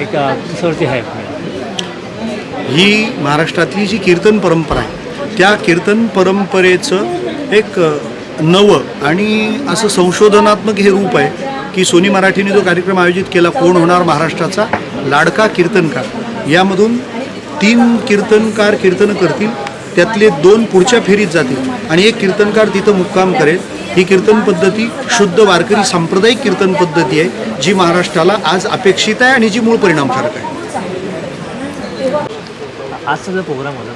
एक कसवरती आहे. ही महाराष्ट्रातली जी कीर्तन परंपरा आहे त्या कीर्तन परंपरेचं एक नवं आणि असं संशोधनात्मक हे रूप आहे की सोनी मराठीने जो कार्यक्रम आयोजित केला कोण होणार महाराष्ट्राचा लाडका कीर्तनकार. यामधून तीन कीर्तनकार कीर्तन करतील त्यातले दोन पुढच्या फेरीत जातील आणि एक कीर्तनकार तिथं मुक्काम करेल. ही कीर्तन पद्धती शुद्ध वारकरी सांप्रदायिक कीर्तन पद्धती आहे जी महाराष्ट्राला आज अपेक्षित आहे आणि जी मूळ परिणामकारक आहे. आजचा जो प्रोग्राम होता.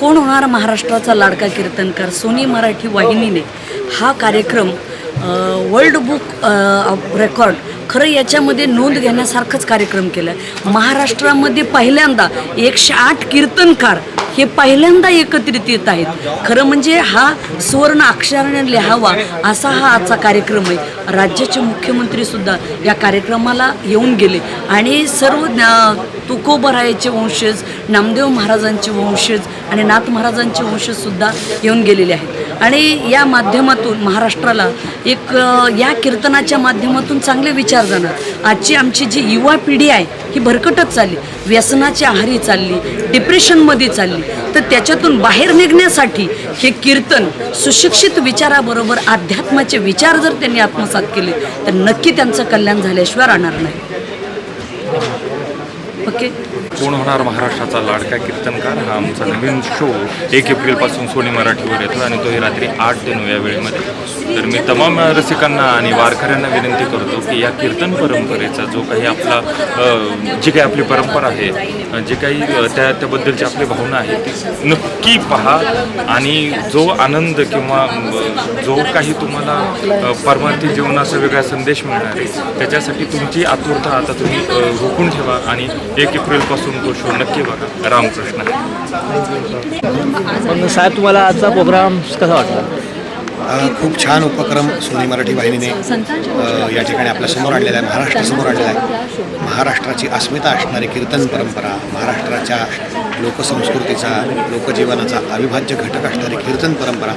कोण होणार महाराष्ट्राचा लाडका कीर्तनकार? सोनी मराठी वाहिनीने हा कार्यक्रम वर्ल्ड बुक ऑफ रेकॉर्ड खरं याच्यामध्ये नोंद घेण्यासारखंच कार्यक्रम केला आहे महाराष्ट्रामध्ये पहिल्यांदा एकशे आठ कीर्तनकार हे पहिल्यांदा एकत्रित येत आहेत. खरं म्हणजे हा सुवर्ण अक्षराने लिहावा असा हा आजचा कार्यक्रम आहे. राज्याचे मुख्यमंत्रीसुद्धा या कार्यक्रमाला येऊन गेले. आणि सर्व ज्ञा- तुकोबरायाचे वंशज नामदेव महाराजांचे वंशज आणि नाथ महाराजांचे वंशजसुद्धा येऊन गेलेले आहेत. आणि या माध्यमातून महाराष्ट्राला एक या कीर्तनाच्या माध्यमातून चांगले विचार जाणार. आजची आमची जी युवा पिढी आहे ही भरकटत चालली. व्यसनाच्या आहारी चालली डिप्रेशनमध्ये चालली. तर त्याच्यातून बाहेर निघण्यासाठी हे कीर्तन सुशिक्षित विचाराबरोबर अध्यात्माचे विचार जर त्यांनी आत्मसात केले तर नक्की त्यांचं कल्याण झाल्याशिवाय राहणार नाही. ओके? कोण होणार महाराष्ट्राचा लाडका कीर्तनकार. हा आमचा नवीन शो एक एप्रिलपासून सोनी मराठीवर येतो आणि तोही रात्री आठ ते नऊ या वेळेमध्ये. तर मी तमाम रसिकांना आणि वारकऱ्यांना विनंती करतो की या कीर्तन परंपरेचा जो काही आपला जी काही आपली परंपरा आहे जे काही त्या त्याबद्दलची आपली भावना आहे ती नक्की पहा आणि जो आनंद किंवा जो काही तुम्हाला परमार्थी जीवनाचा वेगळा संदेश मिळणार आहे त्याच्यासाठी तुमची आतुरता आता तुम्ही रोखून ठेवा आणि एक एप्रिलपासून शो नक्की बघा. रामकृष्ण. पण साहेब तुम्हाला आजचा प्रोग्राम कसा वाटला? खूप छान उपक्रम सोनी मराठी वाहिनीने या ठिकाणी आपल्यासमोर आणलेला आहे महाराष्ट्रासमोर आणलेला आहे. महाराष्ट्राची अस्मिता असणारी कीर्तन परंपरा महाराष्ट्राच्या लोकसंस्कृतीचा लोकजीवनाचा अविभाज्य घटक असणारी कीर्तन परंपरा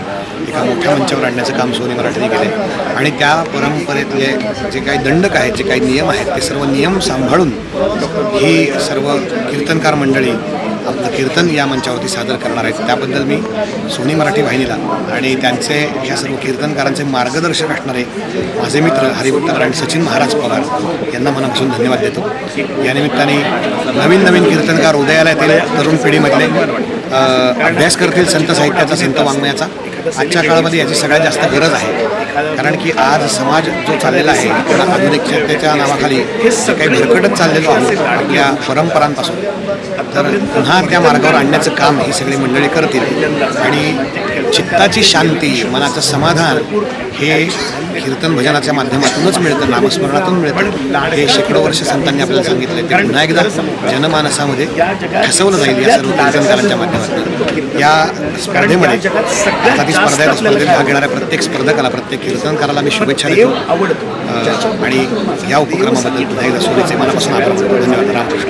एका मोठ्या मंचावर आणण्याचं काम सोनी मराठीने केले आणि त्या परंपरेतले जे काही दंडक आहेत जे काही नियम आहेत ते सर्व नियम सांभाळून ही सर्व कीर्तनकार मंडळी आपलं कीर्तन या मंचावरती सादर करणार आहेत. त्याबद्दल मी सोनी मराठी वाहिनीला आणि त्यांचे ह्या सर्व कीर्तनकारांचे मार्गदर्शक असणारे माझे मित्र हरिभक्तकर आणि सचिन महाराज पवार यांना मनापासून धन्यवाद देतो. या निमित्ताने नवीन नवीन कीर्तनकार उदयाला येतील तरुण पिढीमधले अभ्यास करतील संत साहित्याचा संत वाङ्मयाचा. आजच्या काळामध्ये याची सगळ्यात जास्त गरज आहे. कारण की आज समाज जो चाललेला आहे त्याला आधुनिकतेच्या नावाखाली काही भरकटत चाललेलो आहोत आपल्या परंपरांपासून तर पुन्हा त्या मार्गावर आणण्याचं काम ही सगळी मंडळी करतील. आणि चित्ताची शांती मनाचं समाधान हे कीर्तन भजनाच्या माध्यमातूनच मिळतं नामस्मरणातून मिळतं. हे शेकडो वर्ष संतांनी आपल्याला सांगितलं ते पुन्हा एकदा जनमानसामध्ये ठसवलं जाईल या सर्व कीर्तनकारांच्या माध्यमातून. या स्पर्धेमध्ये आता ती स्पर्धा आहे, स्पर्धेत भाग घेणाऱ्या प्रत्येक स्पर्धकाला प्रत्येक कीर्तनकाराला मी शुभेच्छा देतो. आणि या उपक्रमाबद्दल पुन्हा एकदा सोनीचे मनापासून आभार. धन्यवाद. रामकृष्ण.